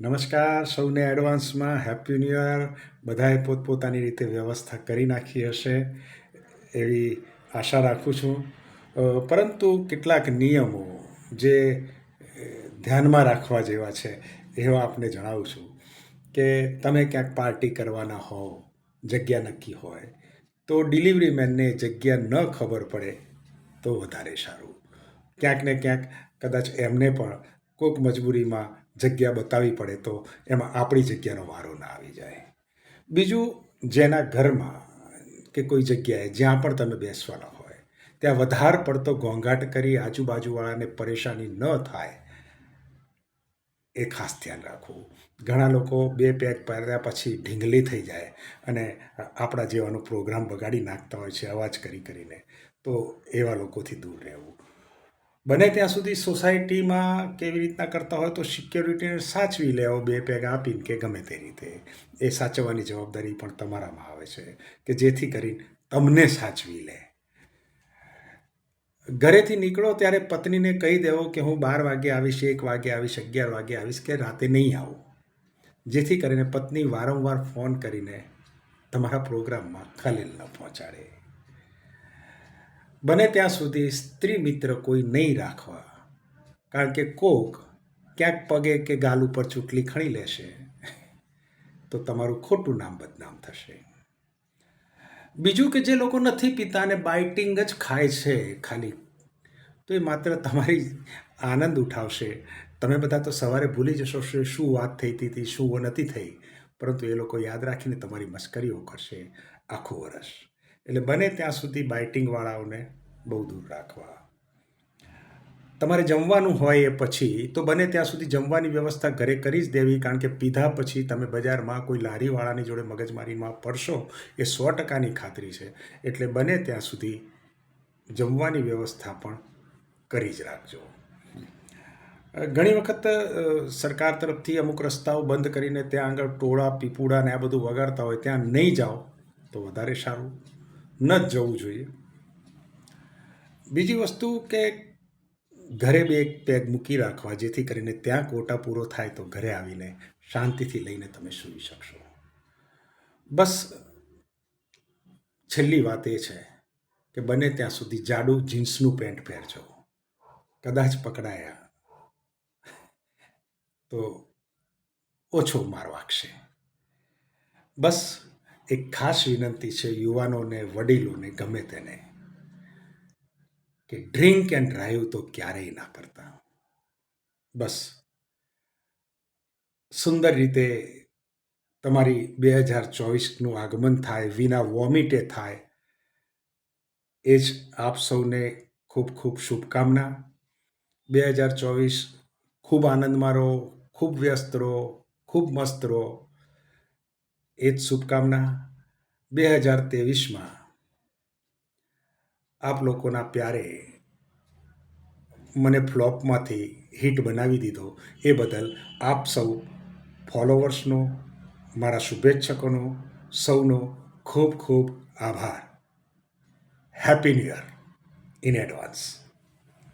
નમસ્કાર, સૌને એડવાન્સમાં હેપી ન્યૂ યર બધાએ પોતપોતાની રીતે વ્યવસ્થા કરી નાખી હશે એવી આશા રાખું છું. પરંતુ કેટલાક નિયમો જે ધ્યાનમાં રાખવા જેવા છે, એવા આપને જણાવું છું કે તમે ક્યાંક પાર્ટી કરવાના હો જગ્યા નક્કી હોય, તો ડિલિવરી મેનને જગ્યા ન ખબર પડે તો વધારે સારું. ક્યાંક ને ક્યાંક કદાચ એમને પણ કોઈક મજબૂરીમાં જગ્યા બતાવવી પડે તો એમાં આપણી જગ્યાનો વારો ના આવી જાય. બીજું, જેના ઘરમાં કે કોઈ જગ્યાએ જ્યાં પણ તમે બેસવાના હોય, ત્યાં વધારે પડતો ઘોંઘાટ કરી આજુબાજુવાળાને પરેશાની ન થાય, એ ખાસ ધ્યાન રાખવું. ઘણા લોકો બે પેક પહેર્યા પછી ઢીંગલી થઈ જાય અને આપણા જેવાનો પ્રોગ્રામ બગાડી નાખતા હોય છે અવાજ કરી કરીને, તો એવા લોકોથી દૂર રહેવું. બને ત્યાં સુધી સોસાયટીમાં કેવી રીતના કરતા હોય તો સિક્યોરિટીને સાચવી લેવો બે પેગ આપીને કે ગમે તે રીતે. એ સાચવવાની જવાબદારી પણ તમારામાં આવે છે કે જેથી કરીને તમને સાચવી લે. ઘરેથી નીકળો ત્યારે પત્નીને કહી દેવો કે હું બાર વાગે આવીશ, એક વાગે આવીશ, અગિયાર વાગે આવીશ કે રાતે નહીં આવું. જેથી કરીને પત્ની વારંવાર ફોન કરીને તમારા પ્રોગ્રામમાં ખલેલ ન પહોંચાડે. બને ત્યાં સુધી સ્ત્રી મિત્ર કોઈ નહીં રાખવા. કારણ કે કોક ક્યાંક પગે કે ગાલ ઉપર ચૂંટલી ખણી લેશે તો તમારું ખોટું નામ બદનામ થશે. બીજું કે જે લોકો નથી પીતા અને બાઇટિંગ જ ખાય છે ખાલી તો એ માત્ર તમારી આનંદ ઉઠાવશે. તમે બધા તો સવારે ભૂલી જશો શું વાત થઈ હતી, શું નથી થઈ. પરંતુ એ લોકો યાદ રાખીને તમારી મશ્કરીઓ કરશે આખું વર્ષ એટલે બને ત્યાં સુધી બાઇટિંગવાળાઓને બહુ દૂર રાખવા. તમારે જમવાનું હોય એ પછી, તો બને ત્યાં સુધી જમવાની વ્યવસ્થા ઘરે કરી જ દેવી, કારણ કે પીધા પછી તમે બજારમાં કોઈ લારીવાળાની જોડે મગજમારીમાં પડશો એ સો ટકાની ખાતરી છે. એટલે બને ત્યાં સુધી જમવાની વ્યવસ્થા પણ કરી જ રાખજો. ઘણી વખત સરકાર તરફથી અમુક રસ્તાઓ બંધ કરીને ત્યાં આગળ ટોળા, પીપુડા ને આ બધું વગાડતા હોય, ત્યાં નહીં જાઓ તો વધારે સારું. ન જ જવું જોઈએ. બીજી વસ્તુ કે ઘરે બે એક પેગ મૂકી રાખવા, જેથી કરીને ત્યાં કોટા પૂરો થાય તો ઘરે આવીને શાંતિથી લઈને તમે સૂઈ શકશો. બસ છેલ્લી વાત એ છે કે બને ત્યાં સુધી જાડું જીન્સનું પેન્ટ પહેરજો. કદાચ પકડાયા તો ઓછો માર વાગશે. બસ એક ખાસ વિનંતી છે યુવાનોને, વડીલોને ગમે તેને, કે ડ્રિંક એન્ડ ડ્રાઈવ તો ક્યારેય ના કરતા. બસ. સુંદર રીતે તમારી બે હજાર ચોવીસનું આગમન થાય, વિના વોમિટે થાય, એ જ આપ સૌને ખૂબ ખૂબ શુભકામના. બે હજાર ચોવીસ ખૂબ આનંદમાં રહો, ખૂબ વ્યસ્ત રહો, ખૂબ મસ્ત રહો. એ જ શુભકામના બે હજાર ત્રેવીસમાં આપ લોકોના પ્યારે મને ફ્લોપમાંથી હિટ બનાવી દીધો. એ બદલ આપ સૌ ફોલોવર્સનો, મારા શુભેચ્છકોનો, સૌનો ખૂબ ખૂબ આભાર. Happy new year. In advance.